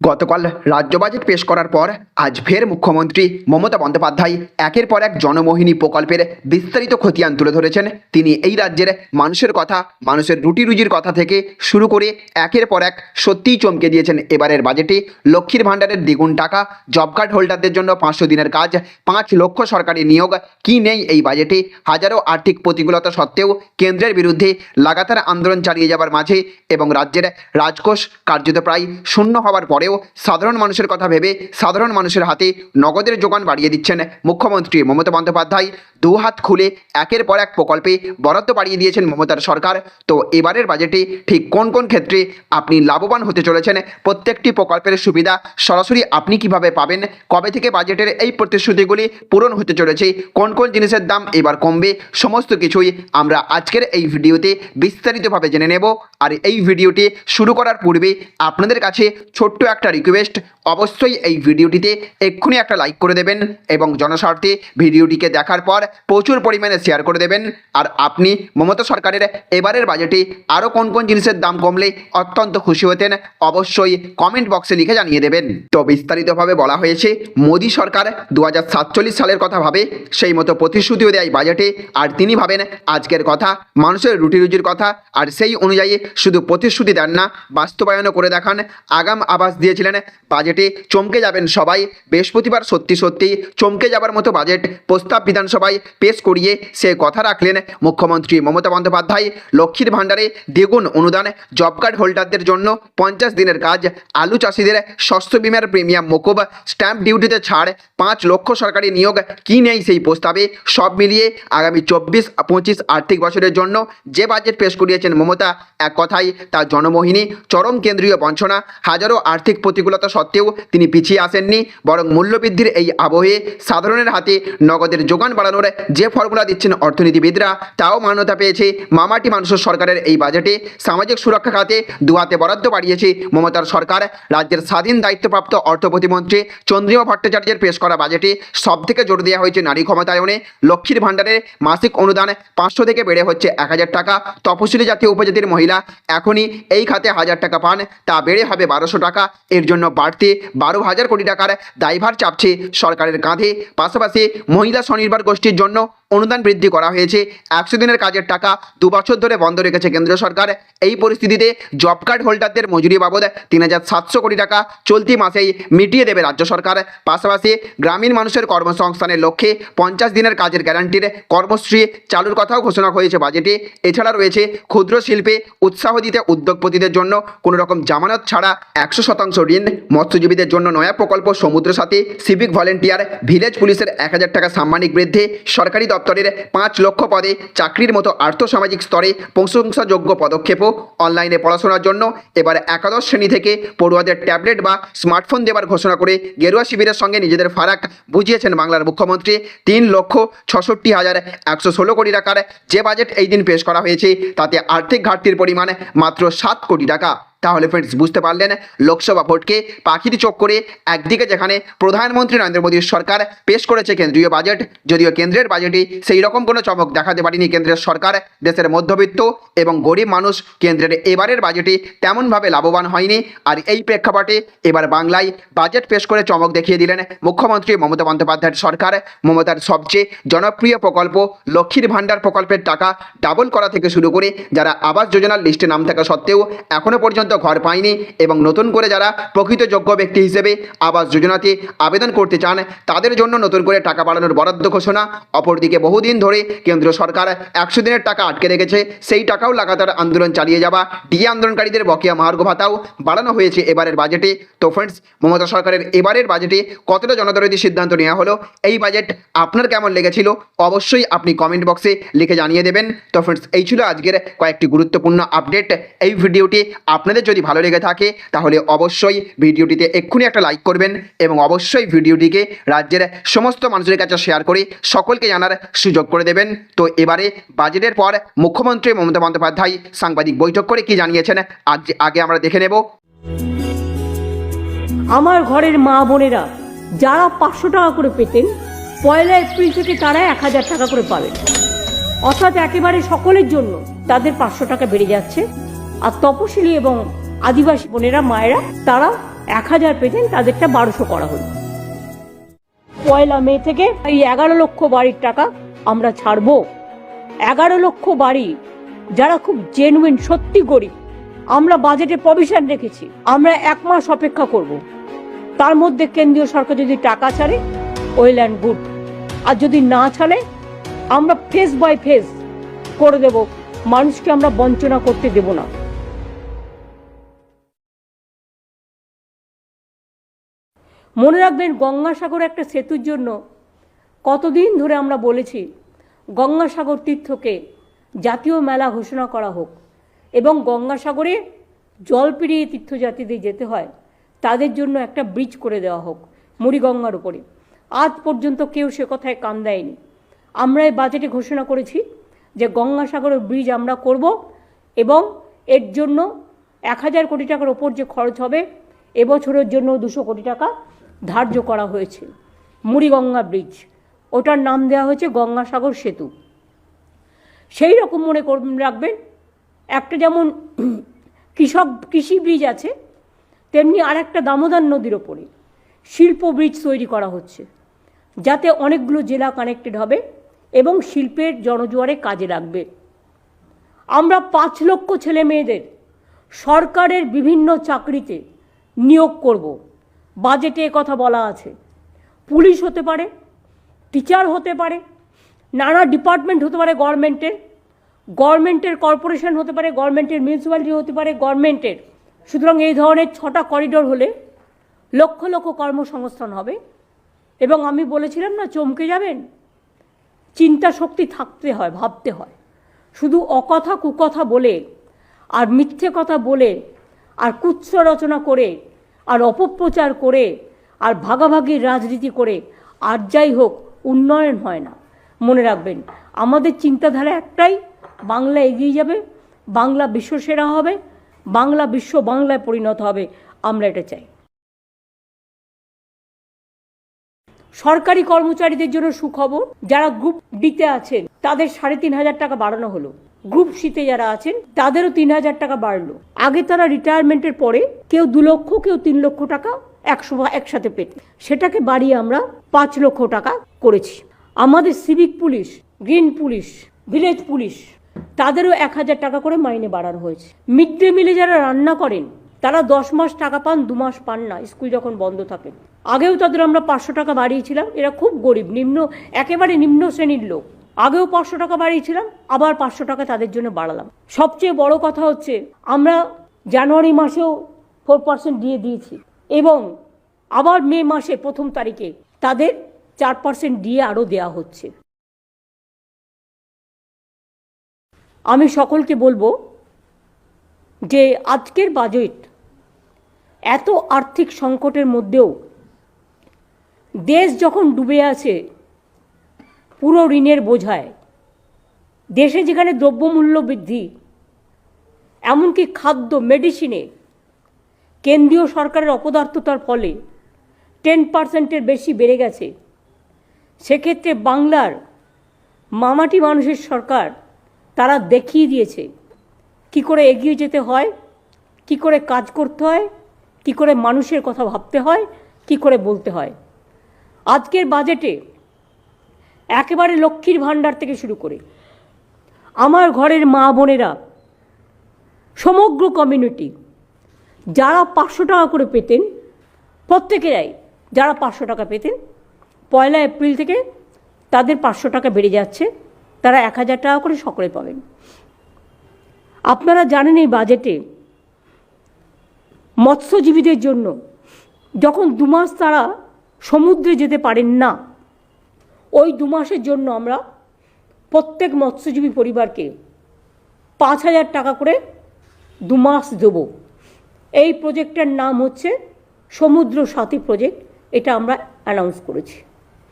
গতকাল রাজ্য বাজেট পেশ করার পর আজ ফের মুখ্যমন্ত্রী মমতা বন্দ্যোপাধ্যায় একের পর এক জনমোহিনী প্রকল্পের বিস্তারিত খতিয়ান তুলে ধরেছেন। তিনি এই রাজ্যের মানুষের কথা, মানুষের রুটি রুজির কথা থেকে শুরু করে একের পর এক সত্যিই চমকে দিয়েছেন। এবারের বাজেটে লক্ষ্মীর ভাণ্ডারের দ্বিগুণ টাকা, জব কার্ড হোল্ডারদের জন্য পাঁচশো দিনের কাজ, পাঁচ লক্ষ সরকারি নিয়োগ, কি নেই এই বাজেটে? হাজারো আর্থিক প্রতিকূলতা সত্ত্বেও কেন্দ্রের বিরুদ্ধে লাগাতার আন্দোলন চালিয়ে যাবার মাঝে এবং রাজ্যের রাজকোষ কার্যত প্রায় শূন্য হওয়ার পরেও সাধারণ মানুষের কথা ভেবে সাধারণ মানুষের হাতে নগদের যোগান বাড়িয়ে দিচ্ছেন মুখ্যমন্ত্রী মমতা বন্দ্যোপাধ্যায়। দু হাত খুলে একের পর এক প্রকল্পে বরাদ্দ বাড়িয়ে দিয়েছেন মমতার সরকার। তো এবারের বাজেটে ঠিক কোন কোন ক্ষেত্রে আপনি লাভবান হতে চলেছেন? প্রত্যেকটি প্রকল্পের সুবিধা সরাসরি আপনি কীভাবে পাবেন? কবে থেকে বাজেটের এই প্রতিশ্রুতিগুলি পূরণ হতে চলেছে? কোন কোন জিনিসের দাম এবার কমবে? সমস্ত কিছুই আমরা আজকের এই ভিডিওতে বিস্তারিতভাবে জেনে নেব। আর এই ভিডিওটি শুরু করার পূর্বে আপনাদের কাছে ছোট্ট একটা রিকোয়েস্ট অবশ্যই এই ভিডিওটিতে এক্ষুনি একটা লাইক করে দেবেন এবং জনস্বার্থে ভিডিওটিকে দেখার পর প্রচুর পরিমাণে শেয়ার করে দেবেন। আর আপনি মমতা সরকারের এবারের বাজেটে আরও কোন কোন জিনিসের দাম কমলে অত্যন্ত খুশি হতেন অবশ্যই কমেন্ট বক্সে লিখে জানিয়ে দেবেন। তো বিস্তারিতভাবে বলা হয়েছে, মোদী সরকার দু হাজার সাতচল্লিশ সালের কথা ভাবে সেই মতো প্রতিশ্রুতিও দেয় বাজেটে আর তিনি ভাবেন আজকের কথা মানুষের রুটি রুজির কথা। আর সেই অনুযায়ী শুধু প্রতিশ্রুতি দেন না, বাস্তবায়নও করে দেখান। আগাম আবাস দিয়েছিলেন। বাজেটে চমকে যাবেন সবাই। বৃহস্পতিবার সত্যি সত্যি চমকে যাবার মতো বাজেট প্রস্তাব বিধানসভায় পেশ করিয়ে সে কথা রাখলেন মুখ্যমন্ত্রী মমতা বন্দ্যোপাধ্যায়। লক্ষ্মীর ভাণ্ডারে দ্বিগুণ অনুদান, জব কার্ড হোল্ডারদের জন্য পঞ্চাশ দিনের কাজ, আলু চাষিদের শস্য বিমার প্রিমিয়াম মকুব, স্ট্যাম্প ডিউটিতে ছাড়, পাঁচ লক্ষ সরকারি নিয়োগ, কি নেই সেই প্রস্তাবে? সব মিলিয়ে আগামী চব্বিশ, পঁচিশ আর্থিক বছরের জন্য যে বাজেট পেশ করিয়েছেন মমতা, এক কথায় তার জনমোহিনী, চরম কেন্দ্রীয় বঞ্চনা, হাজারো আর্থিক প্রতিকূলতা সত্ত্বেও তিনি পিছিয়ে আসেননি, বরং মূল্যবৃদ্ধির এই আবহে সাধারণের হাতে নগদের যোগান বাড়ানোর যে ফর্মুলা দিচ্ছেন অর্থনীতিবিদরা, তাও মান্যতা পেয়েছে মামাটি মানুষের সরকারের এই বাজেটে। সামাজিক সুরক্ষা খাতে দুহাতে বরাদ্দ বাড়িয়েছে মমতার সরকার। রাজ্যের স্বাধীন দায়িত্বপ্রাপ্ত অর্থ প্রতিমন্ত্রী চন্দ্রিমা ভট্টাচার্যের পেশ করা বাজেটে সব থেকে জোর দেওয়া হয়েছে নারী ক্ষমতায়নে। লক্ষ্মীর ভাণ্ডারের মাসিক অনুদান পাঁচশো থেকে বেড়ে হচ্ছে এক হাজার টাকা। তপশিলি জাতীয় উপজাতির মহিলা এখনই এই খাতে হাজার টাকা পান। তা বেড়ে হবে বারোশো টাকা। এর জন্য বাড়তে বারো হাজার কোটি টাকার দায়ভার চাপছে সরকারের কাঁধে। পাশাপাশি মহিলা স্বনির্ভর গোষ্ঠীর জন্য অনুদান বৃদ্ধি করা হয়েছে। একশো দিনের কাজের টাকা দু বছর ধরে বন্ধ রেখেছে কেন্দ্র সরকার। এই পরিস্থিতিতে জব কার্ড হোল্ডারদের মজুরি বাবদ তিন হাজার সাতশো কোটি টাকা চলতি মাসেই মিটিয়ে দেবে রাজ্য সরকার। পাশাপাশি গ্রামীণ মানুষের কর্মসংস্থানের লক্ষ্যে পঞ্চাশ দিনের কাজের গ্যারান্টির কর্মশ্রী চালুর কথাও ঘোষণা হয়েছে বাজেটে। এছাড়া রয়েছে ক্ষুদ্র শিল্পে উৎসাহ দিতে উদ্যোগপতিদের জন্য কোনো রকম জামানত ছাড়া একশো শতাংশ ঋণ, মৎস্যজীবীদের জন্য নয়া প্রকল্প সমুদ্র সাথে সিভিক ভলেন্টিয়ার, ভিলেজ পুলিশের এক হাজার টাকা সাম্মানিক বৃদ্ধি, সরকারি দপ্তরের পাঁচ লক্ষ পদে চাকরির মতো আর্থসামাজিক স্তরে প্রশংসাযোগ্য পদক্ষেপও অনলাইনে পড়াশোনার জন্য এবার একাদশ শ্রেণি থেকে পড়ুয়াদের ট্যাবলেট বা স্মার্টফোন দেবার ঘোষণা করে গেরুয়া শিবিরের সঙ্গে নিজেদের ফারাক বুঝিয়েছেন বাংলার মুখ্যমন্ত্রী। তিন লক্ষ ছষট্টি হাজার একশো ষোলো কোটি টাকার যে বাজেট এই দিন পেশ করা হয়েছে, তাতে আর্থিক ঘাটতির পরিমাণ মাত্র সাত কোটি টাকা। তাহলে ফ্রেন্ডস বুঝতে পারলেন? লোকসভা ভোটকে পাখির চোখ করে একদিকে যেখানে প্রধানমন্ত্রী নরেন্দ্র মোদীর সরকার পেশ করেছে কেন্দ্রীয় বাজেট যদিও কেন্দ্রের বাজেটে সেই রকম কোনো চমক দেখাতে পারেনি কেন্দ্রের সরকার। দেশের মধ্যবিত্ত এবং গরিব মানুষ কেন্দ্রের এবারের বাজেটে তেমনভাবে লাভবান হয়নি। আর এই প্রেক্ষাপটে এবার বাংলায় বাজেট পেশ করে চমক দেখিয়ে দিলেন মুখ্যমন্ত্রী মমতা বন্দ্যোপাধ্যায়ের সরকার। মমতার সবচেয়ে জনপ্রিয় প্রকল্প লক্ষ্মীর ভাণ্ডার প্রকল্পের টাকা ডাবল করা থেকে শুরু করে যারা আবাস যোজনার লিস্টে নাম থাকা সত্ত্বেও এখনও পর্যন্ত ঘর পায়নি এবং নতুন করে যারা প্রকৃত যোগ্য ব্যক্তি হিসেবে আবাস যোজনাতে আবেদন করতে চান, তাদের জন্য নতুন করে টাকা বাড়ানোর বরাদ্দ ঘোষণা। অপরদিকে বহুদিন ধরে কেন্দ্র সরকার একশো দিনের টাকা আটকে রেখেছে, সেই টাকাও লাগাতার আন্দোলন চালিয়ে যাওয়া। ডিএ আন্দোলনকারীদের বকেয়া মহার্ঘ ভাতাও বাড়ানো হয়েছে এবারের বাজেটে। তো ফ্রেন্ডস মমতা সরকারের এবারের বাজেটে কতটা জনদরদী সিদ্ধান্ত নেওয়া হলো? এই বাজেট আপনার কেমন লেগেছিল? অবশ্যই আপনি কমেন্ট বক্সে লিখে জানিয়ে দেবেন। তো ফ্রেন্ডস এই ছিল আজকের কয়েকটি গুরুত্বপূর্ণ আপডেট এই ভিডিওটি আপনাদের যদি ভালো লেগে থাকে, তাহলে অবশ্যই ভিডিওটিতে এক্ষুনি একটা লাইক করবেন এবং অবশ্যই ভিডিওটিকে রাজ্যের সমস্ত মানুষের কাছে শেয়ার করে সকলকে জানার সুযোগ করে দেবেন। তো এবারে বাজেটের পর মুখ্যমন্ত্রী মমতা বন্দ্যোপাধ্যায় সাংবাদিক বৈঠক করে কি জানিয়েছেন, আজ আগে আমরা দেখে নেব। আমার ঘরের মা বোনেরা, যারা পাঁচশো টাকা করে পেতেন, পয়লা এপ্রিল থেকে তারা এক হাজার টাকা করে পাবেন। অর্থাৎ একেবারে সকলের জন্য তাদের পাঁচশো টাকা বেড়ে যাচ্ছে। আর তপশিলি এবং আদিবাসী বোনেরা, মায়েরা, তারা এক হাজার পেতেন, তাদেরটা বারোশো করা হলো। পয়লা মে থেকে এই এগারো লক্ষ বাড়ির টাকা আমরা ছাড়বো। এগারো লক্ষ বাড়ি যারা খুব জেনুইন সত্যি গরিব, আমরা বাজেটে প্রভিশন রেখেছি, আমরা এক মাস অপেক্ষা করব। তার মধ্যে কেন্দ্রীয় সরকার যদি টাকা ছাড়ে ওয়েল অ্যান্ড গুড আর যদি না ছাড়ে, আমরা ফেস বাই ফেস করে দেব। মানুষকে আমরা বঞ্চনা করতে দেব না। মনে রাখবেন গঙ্গাসাগর একটা সেতুর জন্য কতদিন ধরে আমরা বলেছি গঙ্গাসাগর তীর্থকে জাতীয় মেলা ঘোষণা করা হোক এবং গঙ্গাসাগরে জল পেরিয়ে তীর্থযাত্রীদের যেতে হয়, তাদের জন্য একটা ব্রিজ করে দেওয়া হোক মুড়িগঙ্গার উপরে। আজ পর্যন্ত কেউ সে কথায় কান দেয়নি। আমরা এই বাজেটে ঘোষণা করেছি যে গঙ্গাসাগরের ব্রিজ আমরা করব এবং এর জন্য এক হাজার কোটি টাকার ওপর যে খরচ হবে, এবছরের জন্য দুশো কোটি টাকা ধার্য করা হয়েছে। মুড়িগঙ্গা ব্রিজ, ওটার নাম দেওয়া হয়েছে গঙ্গাসাগর সেতু। সেই রকম মনে কর, রাখবেন, একটা যেমন কৃষক, কৃষি ব্রিজ আছে, তেমনি আর একটা দামোদর নদীর ওপরে শিল্প ব্রিজ তৈরি করা হচ্ছে, যাতে অনেকগুলো জেলা কানেক্টেড হবে এবং শিল্পের জনজোয়ারে কাজে লাগবে। আমরা পাঁচ লক্ষ ছেলে মেয়েদের সরকারের বিভিন্ন চাকরিতে নিয়োগ করব। বাজেটে কথা বলা আছে। পুলিশ হতে পারে, টিচার হতে পারে, নানা ডিপার্টমেন্ট হতে পারে গভর্নমেন্টের গভর্নমেন্টের কর্পোরেশন হতে পারে, গভর্নমেন্টের মিউনিসিপ্যালিটি হতে পারে, গভর্নমেন্টের। সুতরাং এই ধরনের ছটা করিডোর হলে লক্ষ লক্ষ কর্মসংস্থান হবে। এবং আমি বলেছিলাম না, চমকে যাবেন? চিন্তা শক্তি থাকতে হয়, ভাবতে হয়। শুধু অকথা কুকথা বলে, আর মিথ্যে কথা বলে, আর কুৎস রচনা করে আর অপপ্রচার করে, আর ভাগাভাগির রাজনীতি করে, আর যাই হোক, উন্নয়ন হয় না। মনে রাখবেন, আমাদের চিন্তাধারা একটাই, বাংলা এগিয়ে যাবে, বাংলা বিশ্বসেরা হবে, বাংলা বিশ্ব বাংলায় পরিণত হবে, আমরা এটা চাই। সরকারি কর্মচারীদের জন্য সুখবর, যারা গ্রুপ ডিতে আছেন, তাদের সাড়ে তিন হাজার টাকা বাড়ানো হলো। গ্রুপ সিতে যারা আছেন, তাদেরও তিন হাজার টাকা বাড়লো। আগে তারা রিটায়ারমেন্টের পরে কেউ দু লক্ষ, কেউ তিন লক্ষ টাকা একশো, একসাথে পেত। সেটাকে বাড়িয়ে আমরা পাঁচ লক্ষ টাকা করেছি। আমাদের civic police, green police, village police, তাদেরও এক হাজার টাকা করে মাইনে বাড়ানো হয়েছে। মিড ডে মিলে যারা রান্না করেন, তারা দশ মাস টাকা পান, দু মাস পান না, স্কুল যখন বন্ধ থাকে। আগেও তাদের আমরা পাঁচশো টাকা বাড়িয়েছিলাম, এরা খুব গরিব, নিম্ন, একেবারে নিম্ন শ্রেণির লোক। আগেও পাঁচশো টাকা বাড়িয়েছিলাম, আবার পাঁচশো টাকা তাদের জন্য বাড়ালাম। সবচেয়ে বড় কথা হচ্ছে, আমরা জানুয়ারি মাসেও ফোর পার্সেন্ট দিয়ে দিয়েছি এবং আবার মে মাসে প্রথম তারিখে তাদের চার পার্সেন্ট দিয়ে আরও দেওয়া হচ্ছে। আমি সকলকে বলব যে আজকের বাজেট এত আর্থিক সংকটের মধ্যেও দেশ যখন ডুবে আছে পুরো ঋণের বোঝায়। দেশে যেখানে দ্রব্যমূল্য বৃদ্ধি, এমনকি খাদ্য মেডিসিনে কেন্দ্রীয় সরকারের অপদার্থতার ফলে টেন পার্সেন্টের বেশি বেড়ে গেছে। সেক্ষেত্রে বাংলার মামাটি মানুষের সরকার তারা দেখিয়ে দিয়েছে। কি করে এগিয়ে যেতে হয়, কি করে কাজ করতে হয়, কি করে মানুষের কথা ভাবতে হয়, কি করে বলতে হয়। আজকের বাজেটে একেবারে লক্ষ্মীর ভাণ্ডার থেকে শুরু করে আমার ঘরের মা বোনেরা, সমগ্র কমিউনিটি যারা পাঁচশো টাকা করে পেতেন, প্রত্যেকেরাই যারা পাঁচশো টাকা পেতেন, পয়লা এপ্রিল থেকে তাদের পাঁচশো টাকা বেড়ে যাচ্ছে, তারা এক হাজার টাকা করে সকলে পাবেন। আপনারা জানেন এই বাজেটে মৎস্যজীবীদের জন্য যখন দু মাস তারা সমুদ্রে যেতে পারেন না ওই দু মাসের জন্য আমরা প্রত্যেক মৎস্যজীবী পরিবারকে পাঁচ হাজার টাকা করে দু মাস দেব। এই প্রজেক্টের নাম হচ্ছে সমুদ্র সাথী প্রজেক্ট এটা আমরা অ্যানাউন্স করেছি।